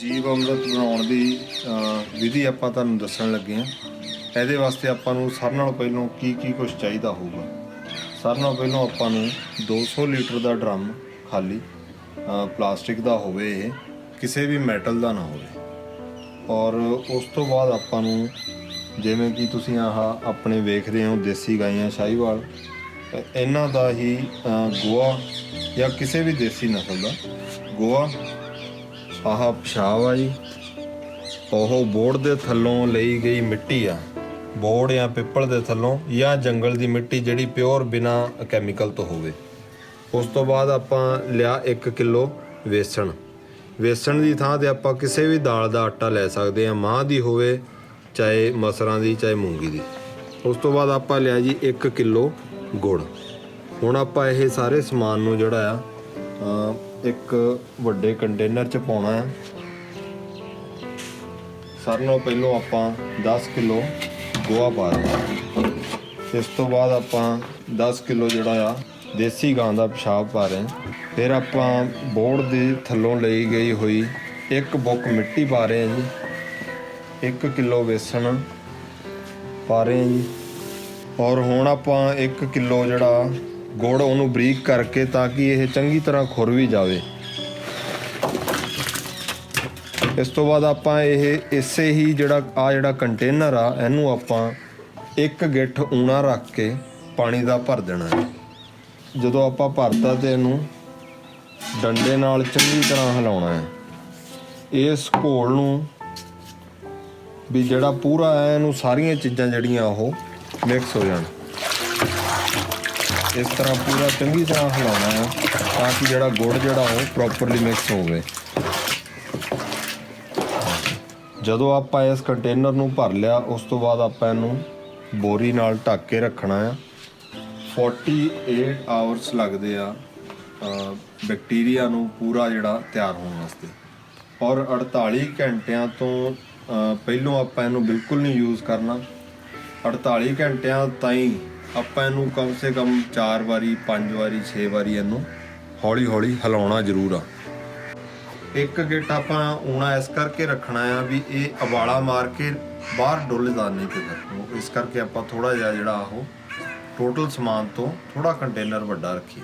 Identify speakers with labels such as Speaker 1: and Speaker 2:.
Speaker 1: ਜੀਵ ਅੰਮ੍ਰਿਤ ਬਣਾਉਣ ਦੀ ਵਿਧੀ ਆਪਾਂ ਤੁਹਾਨੂੰ ਦੱਸਣ ਲੱਗੇ ਹਾਂ। ਇਹਦੇ ਵਾਸਤੇ ਆਪਾਂ ਨੂੰ ਸਾਰਿਆਂ ਨਾਲੋਂ ਪਹਿਲਾਂ ਕੀ ਕੀ ਕੁਝ ਚਾਹੀਦਾ ਹੋਊਗਾ? ਸਾਰਿਆਂ ਨਾਲੋਂ ਪਹਿਲਾਂ ਆਪਾਂ ਨੂੰ 200 ਲੀਟਰ ਦਾ ਡਰਮ ਖਾਲੀ ਪਲਾਸਟਿਕ ਦਾ ਹੋਵੇ ਇਹ ਕਿਸੇ ਵੀ ਮੈਟਲ ਦਾ ਨਾ ਹੋਵੇ। ਔਰ ਉਸ ਤੋਂ ਬਾਅਦ ਆਪਾਂ ਨੂੰ ਜਿਵੇਂ ਕਿ ਤੁਸੀਂ ਆਹ ਆਪਣੇ ਵੇਖਦੇ ਹੋ ਦੇਸੀ ਗਾਈਆਂ ਸ਼ਾਹੀਵਾਲ ਇਹਨਾਂ ਦਾ ਹੀ ਅ, ਗੋਆ ਜਾਂ ਕਿਸੇ ਵੀ ਦੇਸੀ ਨਸਲ ਦਾ ਗੋਆ ਆਹ ਪਿਸ਼ਾਬ ਆ ਜੀ। ਉਹ ਬੋਰਡ ਦੇ ਥੱਲੋਂ ਲਈ ਗਈ ਮਿੱਟੀ ਆ। ਬੋਰਡ ਜਾਂ ਪਿੱਪਲ ਦੇ ਥੱਲੋਂ ਜਾਂ ਜੰਗਲ ਦੀ ਮਿੱਟੀ ਜਿਹੜੀ ਪਿਓਰ ਬਿਨਾ ਕੈਮੀਕਲ ਤੋਂ ਹੋਵੇ। ਉਸ ਤੋਂ ਬਾਅਦ ਆਪਾਂ ਲਿਆ 1 ਕਿਲੋ ਵੇਸਣ। ਵੇਸਣ ਦੀ ਥਾਂ ਤੇ ਆਪਾਂ ਕਿਸੇ ਵੀ ਦਾਲ ਦਾ ਆਟਾ ਲੈ ਸਕਦੇ ਹਾਂ ਮਾਂ ਦੀ ਹੋਵੇ, ਚਾਹੇ ਮਸਰਾਂ ਦੀ, ਚਾਹੇ ਮੂੰਗੀ ਦੀ। ਉਸ ਤੋਂ ਬਾਅਦ ਆਪਾਂ ਲਿਆ ਜੀ 1 ਕਿਲੋ ਗੁੜ। ਹੁਣ ਆਪਾਂ ਇਹ ਸਾਰੇ ਸਮਾਨ ਨੂੰ ਜਿਹੜਾ ਆ ਇੱਕ ਵੱਡੇ ਕੰਟੇਨਰ 'ਚ ਪਾਉਣਾ ਆ ਸਾਰਿਆਂ ਨਾਲੋਂ ਪਹਿਲਾਂ ਆਪਾਂ 10 ਕਿਲੋ ਗੋਆ ਪਾ ਰਹੇ ਇਸ ਤੋਂ ਬਾਅਦ ਆਪਾਂ 10 ਕਿਲੋ ਜਿਹੜਾ ਆ, ਦੇਸੀ ਗਾਂ ਦਾ ਪਿਸ਼ਾਬ ਪਾ ਰਹੇ ਹਾਂ। ਫਿਰ ਆਪਾਂ ਬੋਰਡ ਦੇ ਥੱਲੋਂ ਲਈ ਗਈ ਹੋਈ ਇੱਕ ਬੁੱਕ ਮਿੱਟੀ ਪਾ ਰਹੇ ਹਾਂ ਜੀ। 1 ਕਿਲੋ ਵੇਸਣ ਪਾ ਰਹੇ ਹਾਂ ਜੀ। ਔਰ ਹੁਣ ਆਪਾਂ 1 ਕਿਲੋ ਜਿਹੜਾ ਗੁੜ ਉਹਨੂੰ ਬਰੀਕ ਕਰਕੇ ਤਾਂ ਕਿ ਇਹ ਚੰਗੀ ਤਰ੍ਹਾਂ ਖੁਰ ਵੀ ਜਾਵੇ। ਇਸ ਤੋਂ ਬਾਅਦ ਆਪਾਂ ਇਹ ਇਸੇ ਹੀ ਜਿਹੜਾ ਆ ਜਿਹੜਾ ਕੰਟੇਨਰ ਆ, ਇਹਨੂੰ ਆਪਾਂ ਇੱਕ ਗਿੱਠ ਊਣਾ ਰੱਖ ਕੇ ਪਾਣੀ ਦਾ ਭਰ ਦੇਣਾ ਹੈ। ਜਦੋਂ ਆਪਾਂ ਭਰਤਾ ਤੇ ਇਹਨੂੰ ਡੰਡੇ ਨਾਲ ਚੰਗੀ ਤਰ੍ਹਾਂ ਹਿਲਾਉਣਾ ਹੈ, ਇਸ ਘੋਲ ਨੂੰ ਵੀ ਜਿਹੜਾ ਪੂਰਾ ਹੈ, ਇਹਨੂੰ ਸਾਰੀਆਂ ਚੀਜ਼ਾਂ ਜਿਹੜੀਆਂ ਉਹ ਮਿਕਸ ਹੋ ਜਾਣ। ਇਸ ਤਰ੍ਹਾਂ ਪੂਰਾ ਚੰਗੀ ਤਰ੍ਹਾਂ ਹਿਲਾਉਣਾ ਹੈ ਤਾਂ ਕਿ ਜਿਹੜਾ ਗੁੜ ਜਿਹੜਾ ਉਹ ਪ੍ਰੋਪਰਲੀ ਮਿਕਸ ਹੋਵੇ। ਜਦੋਂ ਆਪਾਂ ਇਸ ਕੰਟੇਨਰ ਨੂੰ ਭਰ ਲਿਆ ਉਸ ਤੋਂ ਬਾਅਦ ਆਪਾਂ ਇਹਨੂੰ ਬੋਰੀ ਨਾਲ ਢੱਕ ਕੇ ਰੱਖਣਾ ਆ 48 ਆਵਰਸ ਲੱਗਦੇ ਆ ਬੈਕਟੀਰੀਆ ਨੂੰ ਪੂਰਾ ਜਿਹੜਾ ਤਿਆਰ ਹੋਣ ਵਾਸਤੇ। ਔਰ 48 ਘੰਟਿਆਂ ਤੋਂ ਅ, ਪਹਿਲੋਂ ਆਪਾਂ ਇਹਨੂੰ ਬਿਲਕੁਲ ਨਹੀਂ ਯੂਜ਼ ਕਰਨਾ। 48 ਘੰਟਿਆਂ ਤਾਈਂ ਆਪਾਂ ਇਹਨੂੰ ਕਮ ਸੇ ਕਮ 4 ਵਾਰੀ 5 ਵਾਰੀ 6 ਵਾਰੀ ਇਹਨੂੰ ਹੌਲੀ ਹੌਲੀ ਹਿਲਾਉਣਾ ਜ਼ਰੂਰ ਆ। ਇੱਕ ਗਿੱਟ ਆਪਾਂ ਊਣਾ ਇਸ ਕਰਕੇ ਰੱਖਣਾ ਆ ਵੀ ਇਹ ਉਬਾਲਾ ਮਾਰ ਕੇ ਬਾਹਰ ਡੁੱਲਦਾ ਨਹੀਂ ਤੇ ਇਸ ਕਰਕੇ ਆਪਾਂ ਥੋੜਾ ਜਿਹਾ ਜਿਹੜਾ ਉਹ ਟੋਟਲ ਸਮਾਨ ਤੋਂ ਥੋੜਾ ਕੰਟੇਨਰ ਵੱਡਾ ਰੱਖੀਏ।